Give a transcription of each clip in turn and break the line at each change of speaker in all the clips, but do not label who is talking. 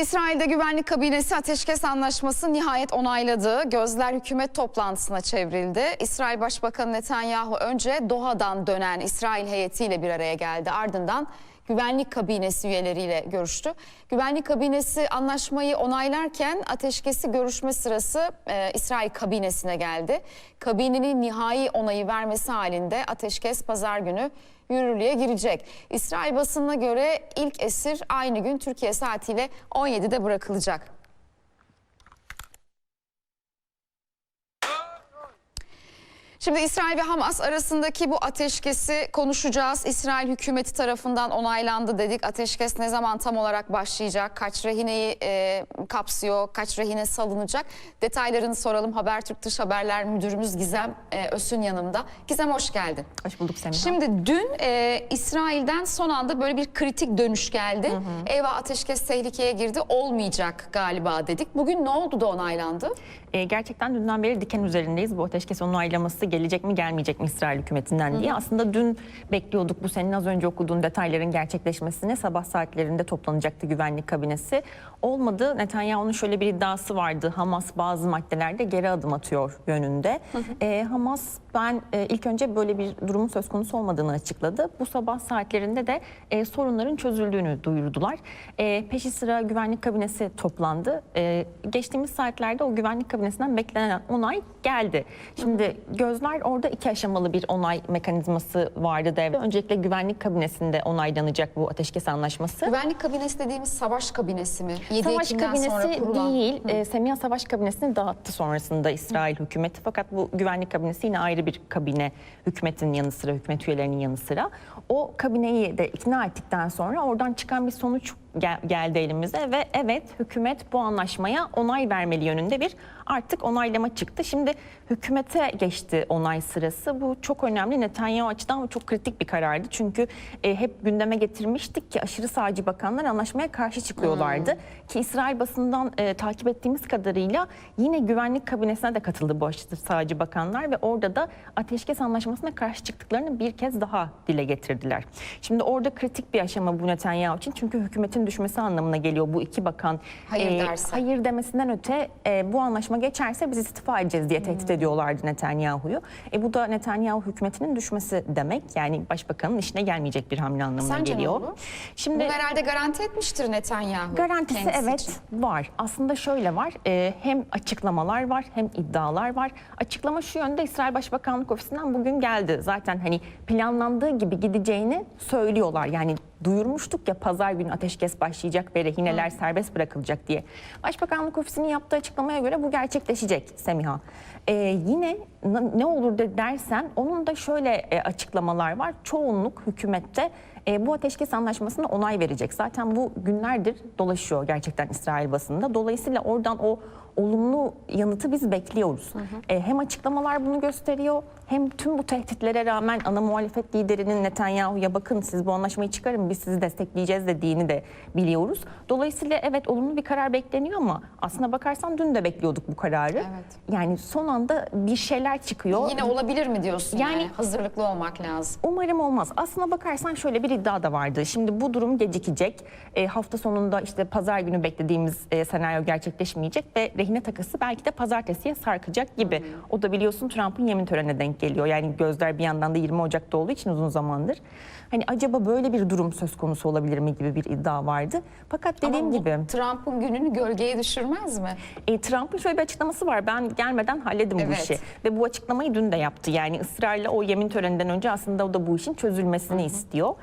İsrail'de güvenlik kabinesi ateşkes anlaşması nihayet onayladı. Gözler hükümet toplantısına çevrildi. İsrail Başbakanı Netanyahu önce Doha'dan dönen İsrail heyetiyle bir araya geldi. Ardından güvenlik kabinesi üyeleriyle görüştü. Güvenlik kabinesi anlaşmayı onaylarken ateşkesi görüşme sırası e, İsrail kabinesine geldi. Kabinenin nihai onayı vermesi halinde ateşkes pazar günü yürürlüğe girecek. İsrail basınına göre ilk esir aynı gün Türkiye saatiyle 17'de bırakılacak. Şimdi İsrail ve Hamas arasındaki bu ateşkesi konuşacağız. İsrail hükümeti tarafından onaylandı dedik. Ateşkes ne zaman tam olarak başlayacak? Kaç rehineyi e, kapsıyor? Kaç rehine salınacak? Detaylarını soralım. Habertürk Dış Haberler Müdürümüz Gizem e, Ösün yanımda. Gizem hoş geldin.
Hoş bulduk Semiha.
Şimdi dün e, İsrail'den son anda böyle bir kritik dönüş geldi. Eyvah ateşkes tehlikeye girdi olmayacak galiba dedik. Bugün ne oldu da onaylandı?
Ee, gerçekten dünden beri diken üzerindeyiz. Bu ateşkes onaylaması gelecek mi gelmeyecek mi İsrail hükümetinden diye. Aslında dün bekliyorduk bu senin az önce okuduğun detayların gerçekleşmesini. Sabah saatlerinde toplanacaktı güvenlik kabinesi. Olmadı. Netanyahu'nun şöyle bir iddiası vardı. Hamas bazı maddelerde geri adım atıyor yönünde. Ee, Hamas ben e, ilk önce böyle bir durumun söz konusu olmadığını açıkladı. Bu sabah saatlerinde de e, sorunların çözüldüğünü duyurdular. E, peşi sıra güvenlik kabinesi toplandı. E, geçtiğimiz saatlerde o güvenlik kabinesinden beklenen onay geldi. Şimdi gözler orada iki aşamalı bir onay mekanizması vardı devre. Öncelikle güvenlik kabinesinde onaylanacak bu ateşkes anlaşması.
Güvenlik kabinesi dediğimiz savaş kabinesi mi? 7
Savaş
Ekim'den sonra
kabinesi
kurulan.
değil. E, Semiha Savaş Kabinesini dağıttı sonrasında İsrail hükümeti. Fakat bu güvenlik kabinesi yine ayrı bir kabine. Hükümetin yanı sıra, hükümet üyelerinin yanı sıra. O kabineyi de ikna ettikten sonra oradan çıkan bir sonuç gel- geldi elimize ve evet hükümet bu anlaşmaya onay vermeli yönünde bir artık onaylama çıktı. Şimdi hükümete geçti onay sırası. Bu çok önemli. Netanyahu açıdan çok kritik bir karardı. Çünkü e, hep gündeme getirmiştik ki aşırı sağcı bakanlar anlaşmaya karşı çıkıyorlardı. Ki İsrail basından e, takip ettiğimiz kadarıyla yine güvenlik kabinesine de katıldı bu aşırı sağcı bakanlar ve orada da ateşkes anlaşmasına karşı çıktıklarını bir kez daha dile getirdiler. Şimdi orada kritik bir aşama bu Netanyahu için çünkü hükümetin düşmesi anlamına geliyor bu iki bakan.
Hayır derse.
Hayır demesinden öte e, bu anlaşma geçerse biz istifa edeceğiz diye tehdit ediyorlardı Netanyahu'yu. E, bu da Netanyahu hükümetinin düşmesi demek. Yani başbakanın işine gelmeyecek bir hamle anlamına
Sence ne
geliyor.
olur?
Şimdi
Bunu herhalde garanti etmiştir Netanyahu.
Garantisi
kendisi
evet
için.
var. Aslında şöyle var. e, hem açıklamalar var hem iddialar var. Açıklama şu yönde İsrail Başbakanlık Ofisi'nden bugün geldi. Zaten hani planlandığı gibi gideceğini söylüyorlar. Yani duyurmuştuk ya pazar günü ateşkes başlayacak ve rehineler serbest bırakılacak diye. Başbakanlık Ofisi'nin yaptığı açıklamaya göre bu gerçekleşecek Semiha. E, yine ne olur dersen onun da şöyle e, açıklamalar var. Çoğunluk hükümette e, bu ateşkes anlaşmasına onay verecek. Zaten bu günlerdir dolaşıyor gerçekten İsrail basında. Dolayısıyla oradan o olumlu yanıtı biz bekliyoruz. E, hem açıklamalar bunu gösteriyor hem tüm bu tehditlere rağmen ana muhalefet liderinin Netanyahu'ya bakın siz bu anlaşmayı çıkarın biz sizi destekleyeceğiz dediğini de biliyoruz. Dolayısıyla evet olumlu bir karar bekleniyor ama aslına bakarsan dün de bekliyorduk bu kararı.
Evet.
Yani son anda bir şeyler çıkıyor.
Yine olabilir mi diyorsun yani?
Yani-
Hazırlıklı olmak lazım.
Umarım olmaz. Aslına bakarsan şöyle bir iddia da vardı. Şimdi bu durum gecikecek. E, hafta sonunda işte pazar günü beklediğimiz e, senaryo gerçekleşmeyecek ve rehine takası belki de pazartesiye sarkacak gibi. O da biliyorsun Trump'ın yemin törenine denk geliyor. Yani gözler bir yandan da 20 Ocak'ta olduğu için uzun zamandır. Hani acaba böyle bir durum söz konusu olabilir mi gibi bir iddia vardı. Fakat dediğim
Ama bu
gibi
Trump'ın gününü gölgeye düşürmez mi?
e, Trump'ın şöyle bir açıklaması var. Ben gelmeden halledim bu
Evet.
işi. Ve bu açıklamayı dün de yaptı. Yani ısrarla o yemin töreninden önce aslında o da bu işin çözülmesini istiyor.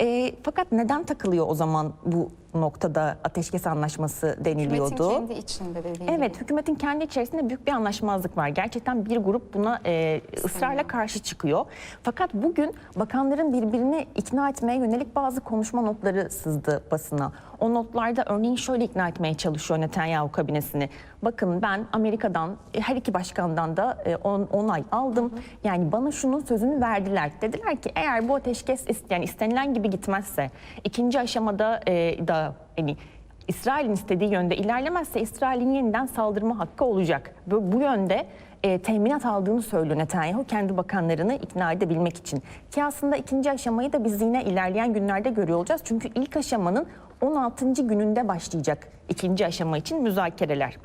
E, fakat neden takılıyor o zaman bu noktada ateşkes anlaşması deniliyordu?
Hükümetin kendi içinde dediğin
Evet,
gibi.
hükümetin kendi içerisinde büyük bir anlaşmazlık var. Gerçekten bir grup buna e, ısrarla karşı çıkıyor. Fakat bugün bakanların birbirini ikna etmeye yönelik bazı konuşma notları sızdı basına. O notlarda örneğin şöyle ikna etmeye çalışıyor Netanyahu kabinesini. Bakın ben Amerika'dan her iki başkandan da e, on- onay aldım. Yani bana şunun sözünü verdiler. Dediler ki eğer bu ateşkes yani istenilen gibi gitmezse ikinci aşamada e, da hani İsrail'in istediği yönde ilerlemezse İsrail'in yeniden saldırma hakkı olacak. Bu, bu yönde e, teminat aldığını söylüyor Netanyahu kendi bakanlarını ikna edebilmek için. Ki aslında ikinci aşamayı da biz yine ilerleyen günlerde görüyor olacağız. Çünkü ilk aşamanın 16. gününde başlayacak ikinci aşama için müzakereler.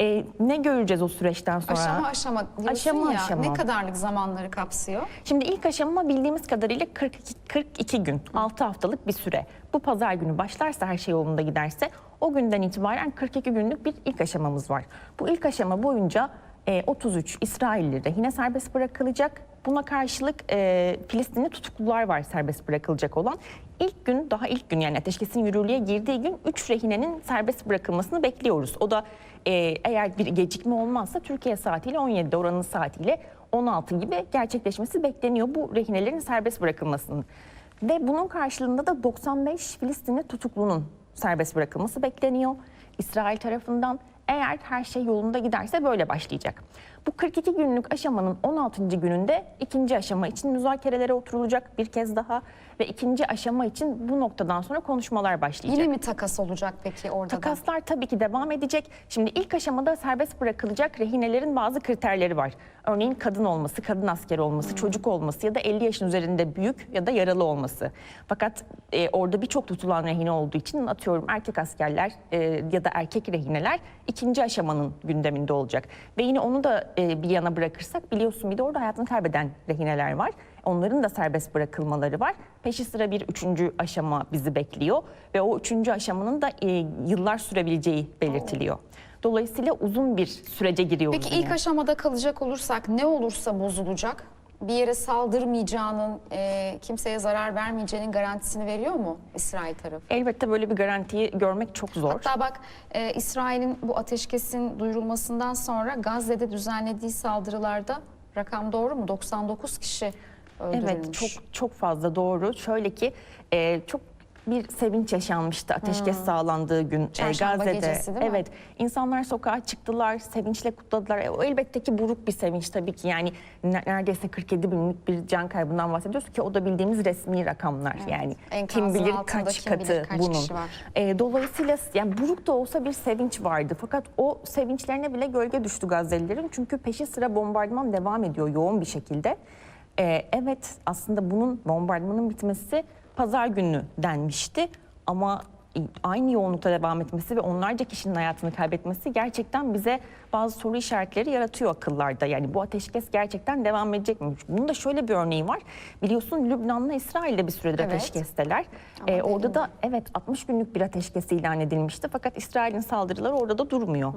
E, ne göreceğiz o süreçten sonra?
Aşama aşama diyorsun
Aşama
ya.
aşama.
Ne kadarlık zamanları kapsıyor?
Şimdi ilk aşama bildiğimiz kadarıyla 42, 42 gün, 6 haftalık bir süre. Bu pazar günü başlarsa her şey yolunda giderse o günden itibaren 42 günlük bir ilk aşamamız var. Bu ilk aşama boyunca e, 33 İsrailli rehine serbest bırakılacak. Buna karşılık e, Filistinli tutuklular var serbest bırakılacak olan. İlk gün, daha ilk gün yani ateşkesin yürürlüğe girdiği gün 3 rehinenin serbest bırakılmasını bekliyoruz. O da e, eğer bir gecikme olmazsa Türkiye saatiyle 17'de oranın saatiyle 16 gibi gerçekleşmesi bekleniyor bu rehinelerin serbest bırakılmasının. Ve bunun karşılığında da 95 Filistinli tutuklunun serbest bırakılması bekleniyor İsrail tarafından. Eğer her şey yolunda giderse böyle başlayacak. Bu 42 günlük aşamanın 16. gününde ikinci aşama için müzakerelere oturulacak bir kez daha ve ikinci aşama için bu noktadan sonra konuşmalar başlayacak.
Yine mi takas olacak peki orada da?
Takaslar tabii ki devam edecek. Şimdi ilk aşamada serbest bırakılacak rehinelerin bazı kriterleri var. Örneğin kadın olması, kadın asker olması, çocuk olması ya da 50 yaşın üzerinde büyük ya da yaralı olması. Fakat e, orada birçok tutulan rehine olduğu için atıyorum erkek askerler e, ya da erkek rehineler ikinci aşamanın gündeminde olacak. Ve yine onu da e, bir yana bırakırsak biliyorsun bir de orada hayatını kaybeden rehineler var. Onların da serbest bırakılmaları var. Peşi sıra bir üçüncü aşama bizi bekliyor ve o üçüncü aşamanın da e, yıllar sürebileceği belirtiliyor. Dolayısıyla uzun bir sürece giriyoruz.
Peki
yine.
ilk aşamada kalacak olursak ne olursa bozulacak? Bir yere saldırmayacağının, e, kimseye zarar vermeyeceğinin garantisini veriyor mu İsrail tarafı?
Elbette böyle bir garantiyi görmek çok zor.
Hatta bak e, İsrail'in bu ateşkesin duyurulmasından sonra Gazze'de düzenlediği saldırılarda rakam doğru mu? 99 kişi öldürülmüş.
Evet çok çok fazla doğru. Şöyle ki e, çok bir sevinç yaşanmıştı ateşkes sağlandığı gün e,
Hmm. Çarşamba
Gazze'de.
gecesi değil mi?
evet. insanlar sokağa çıktılar, sevinçle kutladılar. E, o elbette ki buruk bir sevinç tabii ki. Yani ne- neredeyse 47 binlik bir can kaybından bahsediyoruz ki o da bildiğimiz resmi rakamlar. Yani
Enkazın
kim bilir kaç
kim bilir
katı
kaç
bunun. E, dolayısıyla yani buruk da olsa bir sevinç vardı. Fakat o sevinçlerine bile gölge düştü Gazze'lilerin. Çünkü peşi sıra bombardıman devam ediyor yoğun bir şekilde. E, evet aslında bunun bombardımanın bitmesi pazar günü denmişti. Ama aynı yoğunlukta devam etmesi ve onlarca kişinin hayatını kaybetmesi gerçekten bize bazı soru işaretleri yaratıyor akıllarda. Yani bu ateşkes gerçekten devam edecek mi? Bunun da şöyle bir örneği var. Biliyorsun Lübnan'la İsrail'de bir süredir
Evet.
ateşkesteler.
Ama
Ee, orada da evet 60 günlük bir ateşkes ilan edilmişti. Fakat İsrail'in saldırıları orada da durmuyor.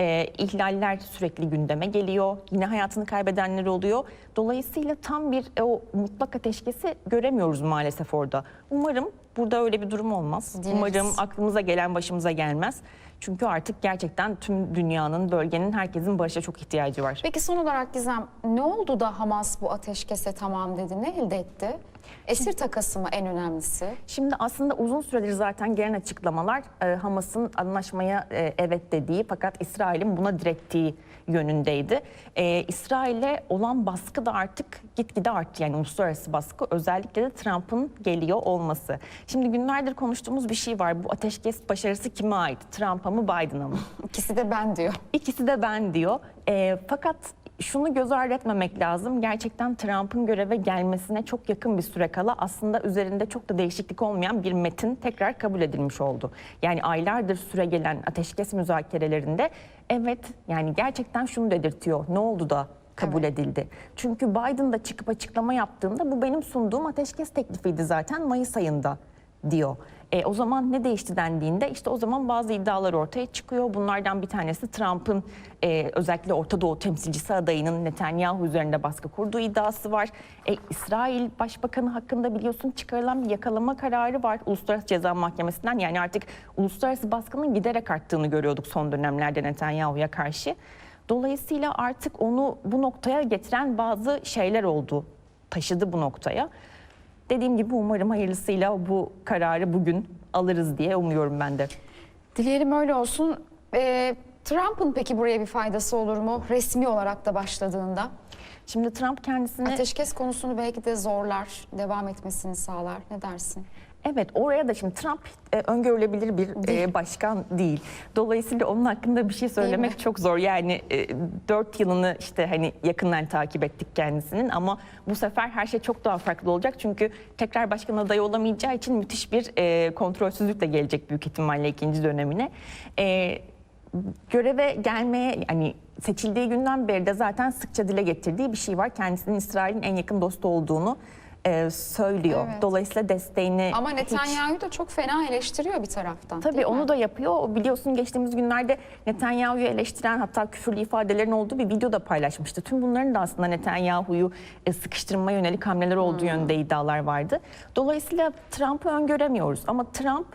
Ee, ihlaller sürekli gündeme geliyor. Yine hayatını kaybedenler oluyor. Dolayısıyla tam bir e, o mutlak ateşkesi göremiyoruz maalesef orada. Umarım burada öyle bir durum olmaz.
Dileriz.
Umarım aklımıza gelen başımıza gelmez. Çünkü artık gerçekten tüm dünyanın, bölgenin, herkesin barışa çok ihtiyacı var.
Peki son olarak Gizem ne oldu da Hamas bu ateşkese tamam dedi? Ne elde etti? Esir takası mı en önemlisi?
Şimdi aslında uzun süredir zaten gelen açıklamalar e, Hamas'ın anlaşmaya e, evet dediği fakat İsrail'in buna direttiği yönündeydi. E, İsrail'e olan baskı da artık gitgide arttı. Yani uluslararası baskı özellikle de Trump'ın geliyor olması. Şimdi günlerdir konuştuğumuz bir şey var. Bu ateşkes başarısı kime ait? Trump'a mı Biden'a mı?
İkisi de ben diyor.
İkisi de ben diyor. E, fakat şunu göz ardı etmemek lazım. Gerçekten Trump'ın göreve gelmesine çok yakın bir süre kala aslında üzerinde çok da değişiklik olmayan bir metin tekrar kabul edilmiş oldu. Yani aylardır süre gelen ateşkes müzakerelerinde evet yani gerçekten şunu dedirtiyor. Ne oldu da kabul
Evet.
edildi. Çünkü Biden da çıkıp açıklama yaptığında bu benim sunduğum ateşkes teklifiydi zaten Mayıs ayında diyor. E, o zaman ne değişti dendiğinde işte o zaman bazı iddialar ortaya çıkıyor. Bunlardan bir tanesi Trump'ın e, özellikle Orta Doğu temsilcisi adayının Netanyahu üzerinde baskı kurduğu iddiası var. E, İsrail Başbakanı hakkında biliyorsun çıkarılan bir yakalama kararı var Uluslararası Ceza Mahkemesi'nden. Yani artık uluslararası baskının giderek arttığını görüyorduk son dönemlerde Netanyahu'ya karşı. Dolayısıyla artık onu bu noktaya getiren bazı şeyler oldu. Taşıdı bu noktaya. Dediğim gibi umarım hayırlısıyla bu kararı bugün alırız diye umuyorum ben de.
Dileyelim öyle olsun. Ee, Trump'ın peki buraya bir faydası olur mu? Resmi olarak da başladığında.
Şimdi Trump kendisini
Ateşkes konusunu belki de zorlar, devam etmesini sağlar. Ne dersin?
Evet oraya da şimdi Trump e, öngörülebilir bir e, başkan değil. Dolayısıyla onun hakkında bir şey söylemek çok zor. Yani e, 4 yılını işte hani yakından takip ettik kendisinin ama bu sefer her şey çok daha farklı olacak. Çünkü tekrar başkan adayı olamayacağı için müthiş bir e, kontrolsüzlükle gelecek büyük ihtimalle ikinci dönemine. E, göreve gelmeye yani seçildiği günden beri de zaten sıkça dile getirdiği bir şey var. Kendisinin İsrail'in en yakın dostu olduğunu e, söylüyor.
Evet.
Dolayısıyla desteğini
Ama
hiç-
Netanyahu da çok fena eleştiriyor bir taraftan.
Tabii
mi?
onu da yapıyor. O Biliyorsun geçtiğimiz günlerde Netanyahu'yu eleştiren hatta küfürlü ifadelerin olduğu bir video da paylaşmıştı. Tüm bunların da aslında Netanyahu'yu e, sıkıştırma yönelik hamleler olduğu yönünde iddialar vardı. Dolayısıyla Trump'ı öngöremiyoruz ama Trump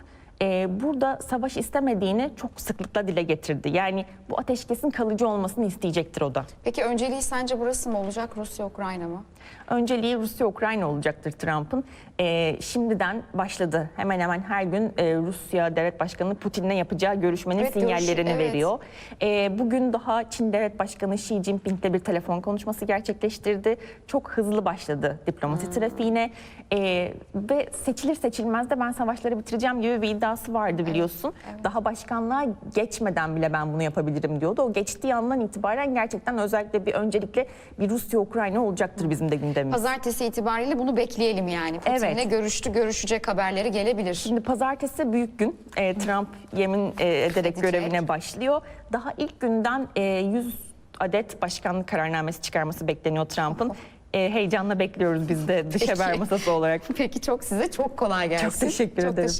e, burada savaş istemediğini çok sıklıkla dile getirdi. Yani bu ateşkesin kalıcı olmasını isteyecektir o da.
Peki önceliği sence burası mı olacak Rusya-Ukrayna mı?
Önceliği Rusya-Ukrayna olacaktır Trump'ın. Ee, şimdiden başladı. Hemen hemen her gün e, Rusya Devlet Başkanı Putin'le yapacağı görüşmenin
Evet, görüş-
sinyallerini
evet.
veriyor. Ee, bugün daha Çin Devlet Başkanı Xi Jinping'le bir telefon konuşması gerçekleştirdi. Çok hızlı başladı diplomasi trafiğine. Ee, ve seçilir seçilmez de ben savaşları bitireceğim gibi bir iddiası vardı biliyorsun. Daha başkanlığa geçmeden bile ben bunu yapabilirim diyordu. O geçtiği andan itibaren gerçekten özellikle bir öncelikle bir Rusya-Ukrayna olacaktır bizim de gündemimiz.
Pazartesi itibariyle bunu bekleyelim yani. Putin'le
Evet.
Görüştü, görüşecek haberleri gelebilir.
Şimdi pazartesi büyük gün. Ee, Trump yemin e, ederek
Edecek.
görevine başlıyor. Daha ilk günden e, 100 adet başkanlık kararnamesi çıkarması bekleniyor Trump'ın. E, heyecanla bekliyoruz biz de dış
Peki.
haber masası olarak.
Peki çok size çok kolay gelsin.
Çok teşekkür
Çok
ederim.